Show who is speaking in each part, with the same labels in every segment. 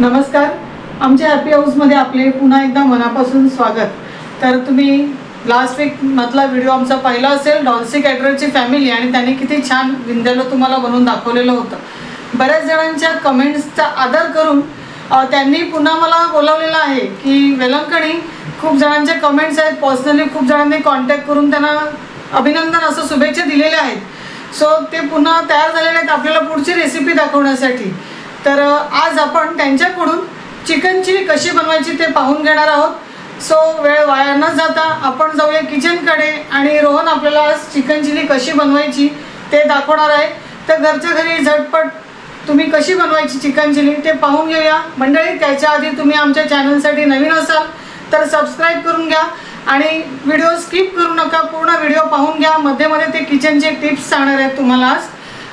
Speaker 1: नमस्कार. आमच्या हॅपी हाऊसमध्ये आपले पुन्हा एकदा मनापासून स्वागत. तर तुम्ही लास्ट वीक मधला व्हिडिओ आमचा पाहिला असेल डॉल्सी कॅटरची फॅमिली आणि त्याने किती छान विंध्याला तुम्हाला बनवून दाखवलेलं होतं. बऱ्याच जणांच्या कमेंट्सचा आदर करून त्यांनी पुन्हा मला बोलावलेलं आहे की वेलंकणी खूप जणांचे कमेंट्स आहेत. पर्सनली खूप जणांनी कॉन्टॅक्ट करून त्यांना अभिनंदन असं शुभेच्छा दिलेल्या आहेत. सो ते पुन्हा तयार झालेले आहेत आपल्याला पुढची रेसिपी दाखवण्यासाठी. तर आज आपण त्यांच्याकडून चिकन चिली कशी बनवायची ते पाहून घेणार आहोत. सो वेळ वाया न जाता आपण जाऊया किचनकडे आणि रोहन आपल्याला आज चिकन चिली कशी बनवायची ते दाखवणार आहे. तर घरच्या घरी झटपट तुम्ही कशी बनवायची चिकन चिली ते पाहून घेऊया. मंडळी त्याच्या आधी तुम्ही आमच्या चॅनलसाठी नवीन असाल तर सबस्क्राईब करून घ्या आणि व्हिडिओ स्किप करू नका. पूर्ण व्हिडिओ पाहून घ्या. मध्ये मध्ये ते किचनचे टिप्स सांगणार आहेत तुम्हाला आज.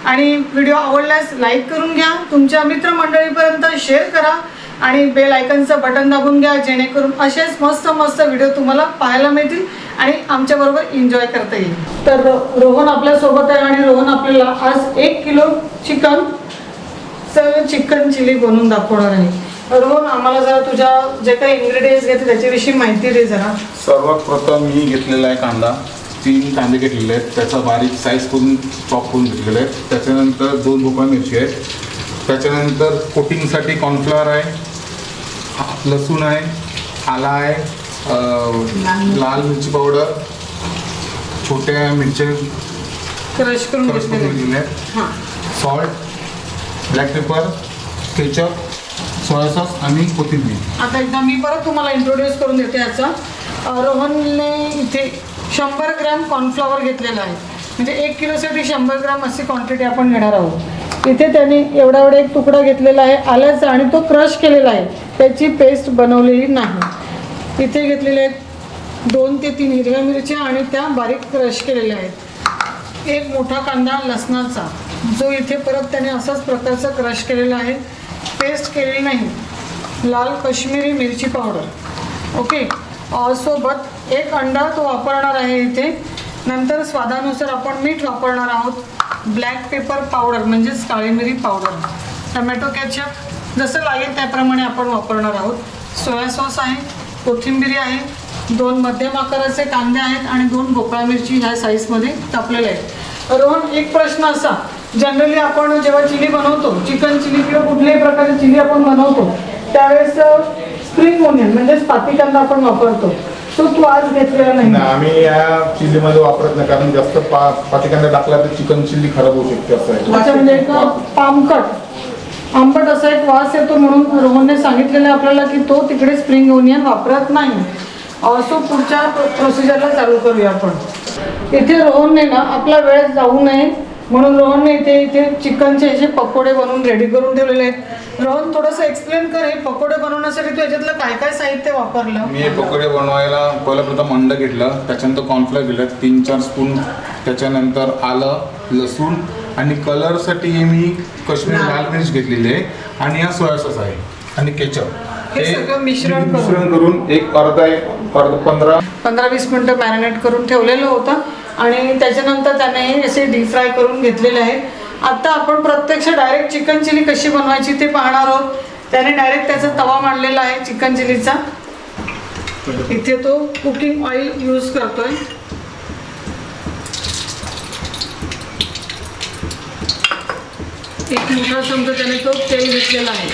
Speaker 1: आणि व्हिडिओ आवडल्यास लाईक करून घ्या. तुमच्या मित्रमंडळीपर्यंत शेअर करा आणि बेल आयकनचं बटन दाबून घ्या जेणेकरून असेच मस्त मस्त व्हिडिओ तुम्हाला पाहायला मिळतील आणि आमच्याबरोबर एन्जॉय करता येईल. तर रोहन आपल्यासोबत आहे आणि रोहन आपल्याला आज एक kilo chicken sir chicken chilli बनवून दाखवणार आहे. रोहन आम्हाला जरा तुझ्या जे काही इन्ग्रेडियंट्स घेतले त्याच्याविषयी माहिती दे जरा.
Speaker 2: सर्वात प्रथम मी घेतलेला आहे कांदा. तीन कांदे घेतलेले आहेत. त्याचा बारीक साईज करून चॉप करून घेतलेले आहेत. त्याच्यानंतर दोन भोपळा मिरची आहेत. त्याच्यानंतर कोटिंगसाठी कॉर्नफ्लॉवर आहे. लसूण आहे. आला आहे. लाल मिरची. पावडर छोट्या मिरच्या
Speaker 1: क्रश करून
Speaker 2: घेतलेल्या आहेत.
Speaker 1: हां.
Speaker 2: Salt black pepper ketchup soya sauce आणि कोथिंबीर.
Speaker 1: आता एकदा मी परत तुम्हाला इंट्रोड्यूस करून देते याचा. रोहनने इथे शंभर ग्रॅम कॉर्नफ्लॉवर घेतलेला आहे. म्हणजे एक किलोसाठी शंभर ग्रॅम अशी क्वांटिटी आपण घेणार आहोत. इथे त्यांनी एवढा एवढा एक तुकडा घेतलेला आहे. आल्याचा आणि तो क्रश केलेला आहे. त्याची पेस्ट बनवलेली नाही. इथे घेतलेले आहेत दोन ते तीन हिरव्या मिरच्या आणि त्या बारीक क्रश केलेल्या आहेत. एक मोठा कांदा लसणाचा जो इथे परत त्याने असाच प्रकारचा क्रश केलेला आहे. पेस्ट केलेली नाही. लाल कश्मीरी मिरची पावडर ओके सोबत एक अंडा तो वापरणार आहे इथे. नंतर स्वादानुसार आपण मीठ वापरणार आहोत. ब्लॅक पेपर पावडर म्हणजेच काळी मिरी पावडर टमॅटो कॅचअप जसं लागेल त्याप्रमाणे आपण वापरणार आहोत. सोया सॉस आहे कोथिंबिरी आहे दोन मध्यम आकाराचे कांदे आहेत आणि दोन भोपळा मिरची ह्या साईजमध्ये कापलेल्या आहेत. रोहन एक प्रश्न असा. जनरली आपण जेव्हा चिली बनवतो चिकन चिली किंवा कुठल्याही प्रकारची चिली आपण बनवतो त्यावेळेस स्प्रिंग ओनियन म्हणजेच पाती कांदा आपण वापरतो. तो तू आज घेतलेला नाही.
Speaker 2: नाही, आम्ही या चिल्लीमध्ये वापरत नाही कारण जास्त पा पातेकांदा टाकला तर चिकन चिल्ली खराब होऊ शकते असं आहे.
Speaker 1: अच्छा म्हणजे एक पामकट आंबट असा एक वास येतो म्हणून रोहनने सांगितलेलं आहे आपल्याला की तो तिकडे स्प्रिंग ओनियन वापरत नाही. सो पुढच्या प्रोसिजरला चालू करूया आपण. इथे रोहनने ना आपला वेळ जाऊ नये. म्हणून रोहनने इथे इथे चिकनचे असे पकोडे बनवून रेडी करून ठेवलेले आहेत. रोहन थोडंसं एक्सप्लेन कर हे पकोडे बनवण्यासाठी तू याच्यातलं काय काय साहित्य वापरलं?
Speaker 2: मी हे पकोडे बनवायला पहिलं प्रथम अंड घेतलं त्याच्यानंतर कॉर्नफ्लॉर घेतलं तीन चार स्पून त्याच्यानंतर आलं लसूण आणि कलरसाठी मी काश्मीरी लाल मिर्च घेतलेली आहे आणि हा सोया सॉस आहे आणि केचप.
Speaker 1: हे सगळं मिश्रण करून.
Speaker 2: मिश्रण करून एक अर्धा एक अर्धा पंधरा
Speaker 1: पंधरा वीस मिनटं मॅरिनेट करून ठेवलेलं होतं आणि त्याच्यानंतर त्याने हे असे डीप फ्राय करून घेतलेले आहे. आता आपण प्रत्यक्ष डायरेक्ट चिकन चिली कशी बनवायची ते पाहणार आहोत. त्याने डायरेक्ट त्याचा तवा मांडलेला आहे चिकन चिलीचा इथे तो कुकिंग ऑइल यूज करतोय. एक मोठा चमचा त्याने तो तेल घेतलेला आहे.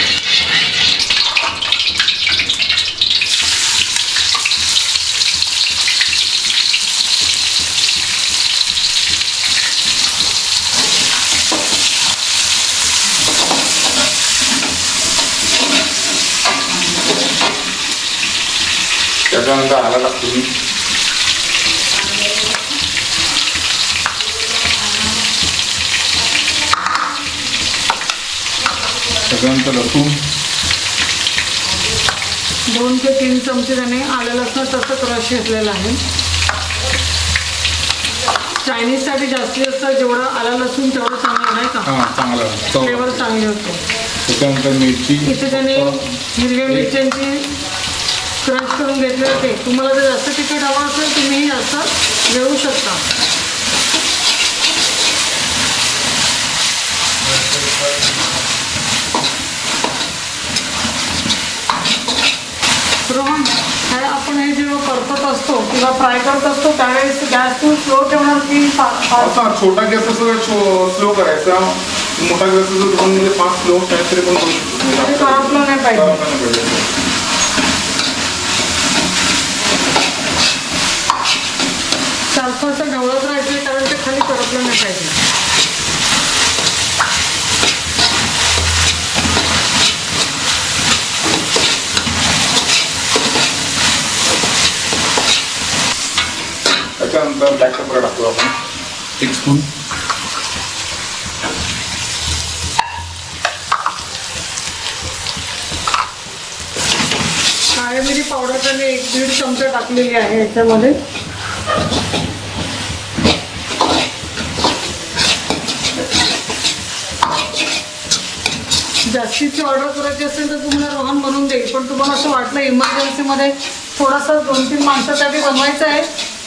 Speaker 2: त्याच्यानंतर आला टाकतो मी त्याच्यानंतर लसूण
Speaker 1: दोन ते तीन चमचे त्याने आलं लसण तसं क्रश घेतलेलं आहे. चायनीजसाठी जास्तीत जास्त जेवढं आलं लसूण तेवढं चांगलं नाही का?
Speaker 2: हां चांगला
Speaker 1: फ्लेवर चांगली होतो.
Speaker 2: त्याच्यानंतर मिरची.
Speaker 1: इथे त्याने हिरव्या मिरच्यांची क्रश करून घेतले होते. तुम्हाला जर जास्त तिखट हवं असेल तुम्ही असं घेऊ शकता. रोहन आपण हे जेव्हा परतत असतो किंवा फ्राय करत असतो त्यावेळेस गॅस तू स्लो ठेवणार की
Speaker 2: छोटा गॅस असं स्लो करायचा. मोठा गॅस असं दोन म्हणजे पाच स्लो काहीतरी पण करू शकतो.
Speaker 1: म्हणजे नाही पाहिजे
Speaker 2: करायला नाही पाहिजे.
Speaker 1: सारखं असं ढवळत राहायचं कारण ते खाली करपलं नाही पाहिजे
Speaker 2: त्याच्यानंतर ब्लॅक पेपर टाकतो आपण. एक स्पून
Speaker 1: काळी मिरी पावडर त्याने एक दीड चमचा टाकलेली आहे याच्यामध्ये. जास्तीची ऑर्डर करायची असेल तर तुम्हाला रोहन बनवून देईल पण तुम्हाला असं वाटलं इमर्जन्सीमध्ये थोडासा दोन तीन माणसासाठी बनवायचं आहे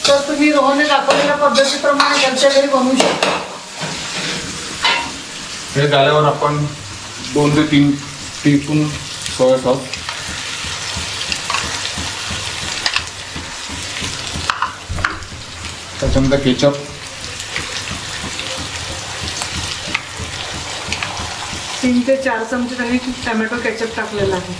Speaker 1: तर तुम्ही रोहनने दाखवलेल्या पद्धतीप्रमाणे घरच्या घरी बनवू शकता.
Speaker 2: हे झाल्यावर आपण दोन ते तीन टीस्पून सोया सॉस. त्याच्यानंतर केचप.
Speaker 1: तीन ते चार चमचे त्यांनी टमॅटो केचप टाकलेला आहे.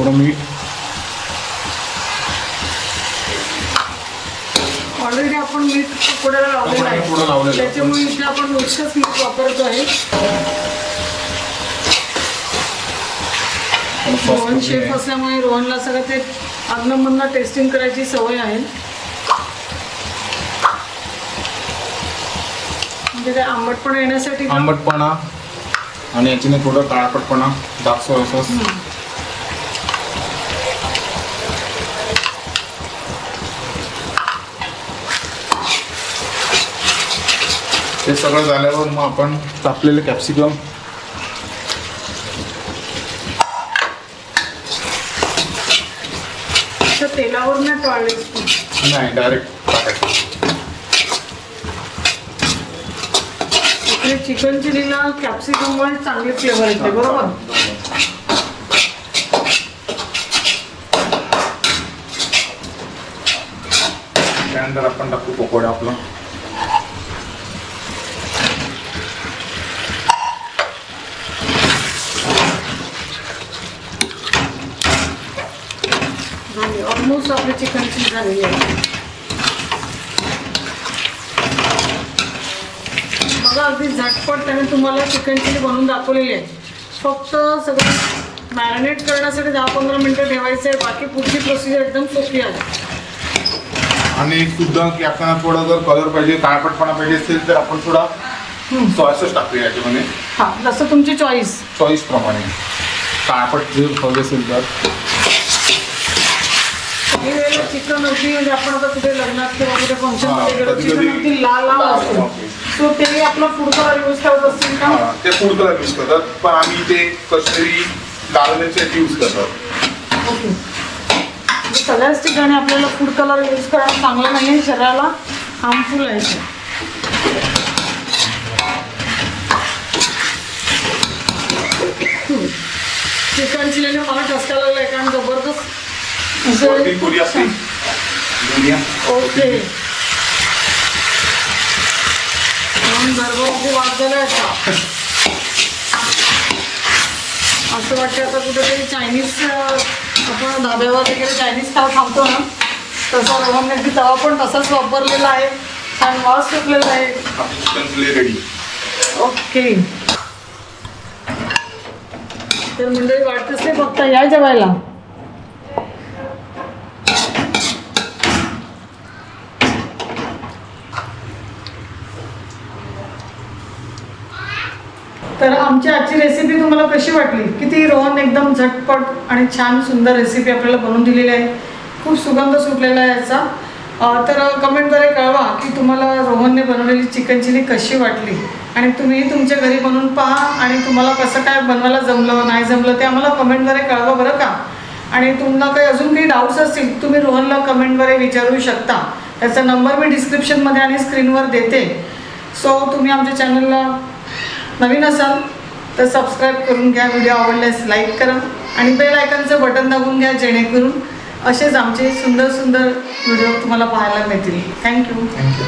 Speaker 2: थोडं मीठ.
Speaker 1: ऑलरेडी आपण मीठ
Speaker 2: पुढं लावलेलं
Speaker 1: आहे. त्याच्यामुळे इथे आपण मीठ वापरतो आहे. रोहन शेफ. असल्यामुळे रोहनला सगळं ते अग्नमधनं टेस्टिंग करायची सवय आहे. म्हणजे काय आंबटपणा येण्यासाठी
Speaker 2: आंबटपणा आणि याच्याने थोडं काळपटपणा डार्क सोया हे सगळं झाल्यावर मग आपण कापलेले कॅप्सिकम
Speaker 1: तेलावर नाही
Speaker 2: डायरेक्ट
Speaker 1: चिकन चिलीला कॅप्सिकममुळे चांगले फ्लेवर येते बरोबर?
Speaker 2: त्यानंतर आपण टाकू पकोडा आपला
Speaker 1: झाली ऑलमोस्ट आपली बघा अगदी झटपट त्याने तुम्हाला चिकन चिली बनवून दाखवलेली आहे. फक्त सगळं मॅरिनेट करण्यासाठी दहा पंधरा मिनटं ठेवायचं आहे बाकी पुढची प्रोसिजर एकदम सोपी आहे.
Speaker 2: आणि सुद्धा की आपल्याला थोडा जर कलर पाहिजे काळपटपणा पाहिजे असेल तर आपण थोडा सोया सॉस टाकूया याच्यामध्ये.
Speaker 1: हां जसं तुमची चॉईस
Speaker 2: चॉईस प्रमाणे. काळपट जर हवे असेल तर.
Speaker 1: काही वेळेला चिकन अगदी म्हणजे आपण आता कुठे लग्नात किंवा कुठे
Speaker 2: हां,
Speaker 1: गेलो चिकन अगदी लाल लाल असते.
Speaker 2: असते.
Speaker 1: सो ते आपलं फूड कलर यूज करत असतील का?
Speaker 2: हा, ते फूड कलर यूज करतात. पण आम्ही ते कश्मीरी लाल मिरची यूज करतात
Speaker 1: ओके. म्हणजे सगळ्याच ठिकाणी आपल्याला फूड कलर यूज करणं चांगलं नाही आहे शरीराला हार्मफुल आहे ते. चिकन चिलीने मला ठसका लागलाय कारण जबरदस्त ओके म्हणून गर्भवती वाद झाला असं वाटतं आता कुठेतरी चायनीज आपण धाब्यावर वगैरे चायनीज खायला थांबतो ना तसा रोहनने तवा पण तसाच वापरलेला आहे छान वास सुटलेला आहे
Speaker 2: रेडी
Speaker 1: ओके तर मंडळी वाटतच नाही फक्त या जेवायला तर आमची आजची रेसिपी तुम्हाला कशी वाटली? किती रोहन एकदम झटपट आणि छान सुंदर रेसिपी आपल्याला बनवून दिलेली आहे. खूप सुगंध सुटलेला आहे याचा. तर कमेंटद्वारे कळवा की तुम्हाला रोहनने बनवलेली चिकन चिली कशी वाटली? आणि तुम्ही तुमच्या घरी बनवून पहा आणि तुम्हाला कसं काय बनवायला जमलं नाही जमलं ते आम्हाला कमेंटद्वारे कळवा बरं का? आणि तुम्हाला काही अजून काही डाऊट्स असतील तुम्ही रोहनला कमेंटद्वारे विचारू शकता. त्याचा नंबर मी डिस्क्रिप्शनमध्ये आणि स्क्रीनवर देते. सो तुम्ही आमच्या चॅनलला नवीन असाल तर सबस्क्राईब करून घ्या व्हिडिओ आवडल्यास लाईक करा आणि बेल आयकनचं बटन दाबून घ्या जेणेकरून असेच आमचे सुंदर सुंदर व्हिडिओ तुम्हाला पाहायला मिळतील. Thank you
Speaker 3: thank you